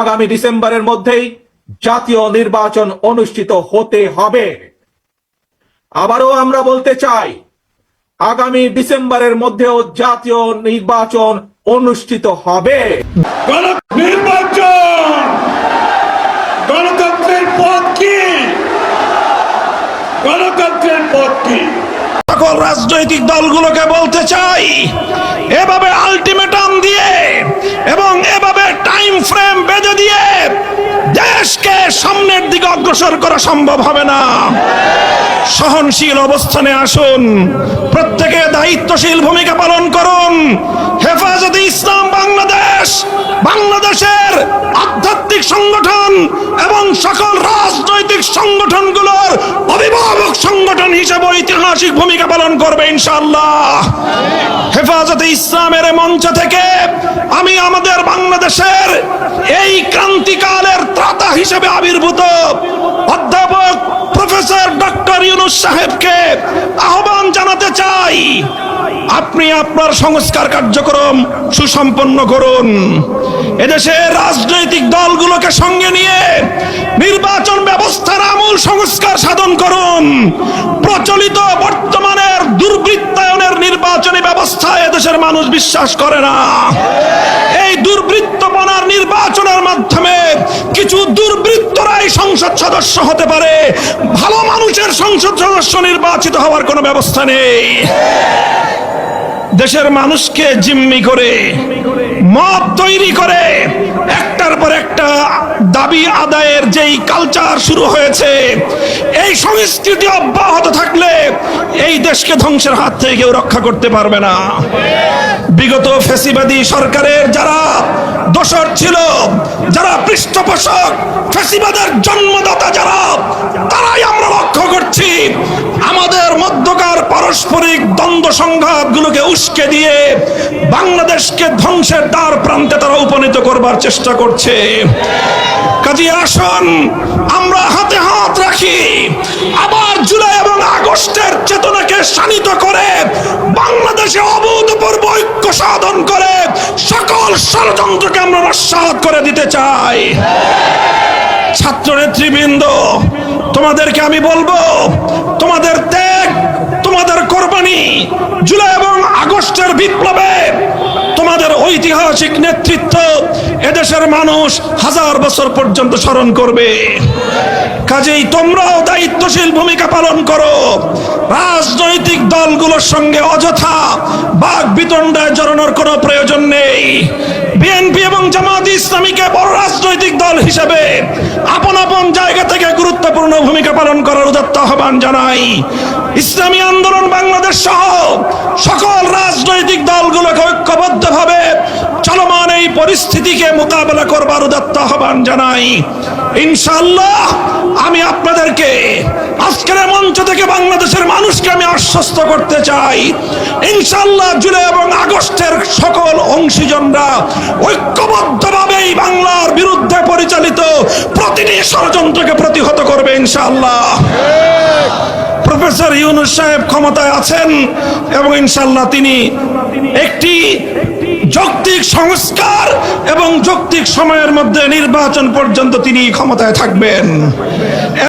আগামী ডিসেম্বরের মধ্যেই জাতীয় নির্বাচন অনুষ্ঠিত হতে হবে। আবারও আমরা বলতে চাই আগামী ডিসেম্বরের মধ্যেও জাতীয় নির্বাচন অনুষ্ঠিত হবে। গণ নির্বাচন গণতন্ত্রের পথ কি? গণতন্ত্রের পথ কি? সকল রাজনৈতিক দলগুলোকে বলতে চাই এভাবে আলটিমেটাম দিয়ে দেশকে সামনের দিকে অগ্রসর করা সম্ভব হবে না। সহনশীল অবস্থানে আসুন। প্রত্যেকে দায়িত্বশীল ভূমিকা পালন করুন। হেফাজতে ইসলাম বাংলাদেশ, বাংলাদেশের আধ্যাত্মিক সংগঠন এবং সকল রাজনৈতিক সংগঠনগুলোর সংগঠন হিসেবে ঐতিহাসিক ভূমিকা পালন করবে ইনশাআল্লাহ। হেফাজতে ইসলামের মঞ্চ থেকে আমি আমাদের বাংলাদেশের এই ক্রান্তিকালের ত্রাতা হিসেবে আবির্ভূত অধ্যাপক প্রফেসর ডক্টর ইউনুস সাহেবকে আহ্বান জানাতে চাই। আপনি আপনার সংস্কার কার্যক্রম সুসম্পন্ন করুন। এদেশের রাজনৈতিক দলগুলোকে সঙ্গে নিয়ে নির্বাচন ব্যবস্থার আমূল সংস্কার সাধন করুন। প্রচলিত বর্তমানের দুর্বৃত্তায়নের নির্বাচনী ব্যবস্থা এদেশের মানুষ বিশ্বাস করে না। এই দুর্বৃত্তপনার নির্বাচনের মাধ্যমে কিছু দুর্বৃত্তরাই সংসদ সদস্য হতে পারে। ভালো মানুষের সংসদ সদস্য নির্বাচিত হওয়ার কোনো ব্যবস্থা নেই। দেশের মানুষকে জিম্মি করে, মত তৈরি করে একটার পর একটা দাবি আদায়ের যেই কালচার শুরু হয়েছে, এই সংস্কৃতি অব্যাহত থাকলে এই দেশকে ধ্বংসের হাত থেকে কেউ রক্ষা করতে পারবে না। বিগত ফেসিবাদী সরকারের যারা দোষর ছিল, যারা পৃষ্ঠপোষক, ফেসিবাদের জন্মদাতা যারা, তারাই আমরা লক্ষ্য করছি। আমাদের মধ্যকার পারস্পরিক দ্বন্দ্ব সংঘাতগুলোকে উস্কে দিয়ে বাংলাদেশকে ধ্বংসের দ্বার প্রান্তে তারা উপনীত করবার চেষ্টা করছে। কাজী আসুন, আমরা হাতে হাত রাখি। আবার জুলাই এবং আগস্টের চেতনাকে শানিত করে, বাংলাদেশে অভূতপূর্ব ঐক্য সাধন করে সকল ষড়যন্ত্রকে আমরা নস্বাত করে দিতে চাই। ছাত্র নেতৃবৃন্দ তোমাদেরকে আমি বলব, তোমাদের ত্যাগ জুলাই এবং আগস্টের বিপ্লবে তোমাদের ঐতিহাসিক নেতৃত্ব এদেশের মানুষ হাজার বছর পর্যন্ত স্মরণ করবে। কাজেই তোমরাও দায়িত্বশীল ভূমিকা পালন করো। রাজনৈতিক দলগুলোর সঙ্গে অযথা বাঘ বিতণ্ডায় জড়ানোর কোনো প্রয়োজন নেই। বিএনপি এবং জামাত ইসলামীকে বড় রাজনৈতিক দল হিসেবে আপন আপন জায়গা থেকে গুরুত্বপূর্ণ ভূমিকা পালন করার উদাত্ত আহ্বান জানাই। ইসলামী আন্দোলন বাংলাদেশ সহ সকল রাজনৈতিক দলগুলোকে ঐক্যবদ্ধভাবে চলমান এই পরিস্থিতিকে মোকাবেলা করবার উদাত্ত আহ্বান জানাই। ইনশাআল্লাহ, আমি আপনাদেরকে আজকের মঞ্চ থেকে বাংলাদেশের মানুষকে আমি আশ্বস্ত করতে চাই। ইনশাআল্লাহ, জুলাই এবং আগস্টের সকল অংশীজনরা ঐক্যবদ্ধভাবে এই বাংলার বিরুদ্ধে পরিচালিত প্রতিটি ষড়যন্ত্রকে প্রতিহত করবে ইনশাআল্লাহ। প্রফেসর ইউনুস সাহেব ক্ষমতায় আছেন এবং ইনশাল্লাহ তিনি একটি যৌক্তিক সংস্কার এবং যৌক্তিক সময়ের মধ্যে নির্বাচন পর্যন্ত তিনি ক্ষমতায় থাকবেন।